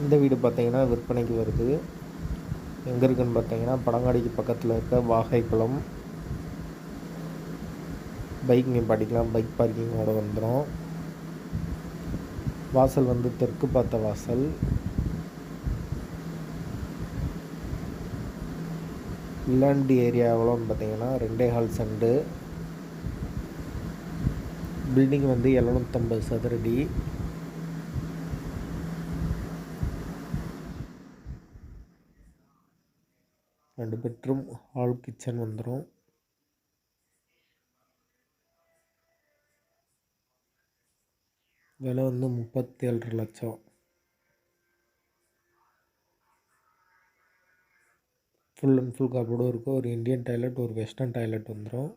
இந்த வீடு பார்த்தீங்கன்னா விற்பனைக்கு வருது. எங்கே இருக்குன்னு பார்த்தீங்கன்னா படங்காடிக்கு பக்கத்தில் இருக்க வாகைக்குளம். பைக் நிப்பாட்டிக்கலாம். பைக் பார்க்கிங்கோட வந்துடும் வாசல் வந்து தெற்கு பார்த்த வாசல். லேண்ட் ஏரியாவிலன்னு பார்த்தீங்கன்னா ரெண்டே ஹால் செண்டு. பில்டிங் வந்து எழுநூற்றம்பது சதுரடி. ரெண்டு பெட்ரூம் ஹால் கிச்சன் வந்துடும் விலை வந்து முப்பத்தேழு லட்சம். ஃபுல் அண்ட் ஃபுல் கபோர்டும் இருக்கும் ஒரு இந்தியன் டாய்லெட் ஒரு வெஸ்டர்ன் டாய்லெட் வந்துடும்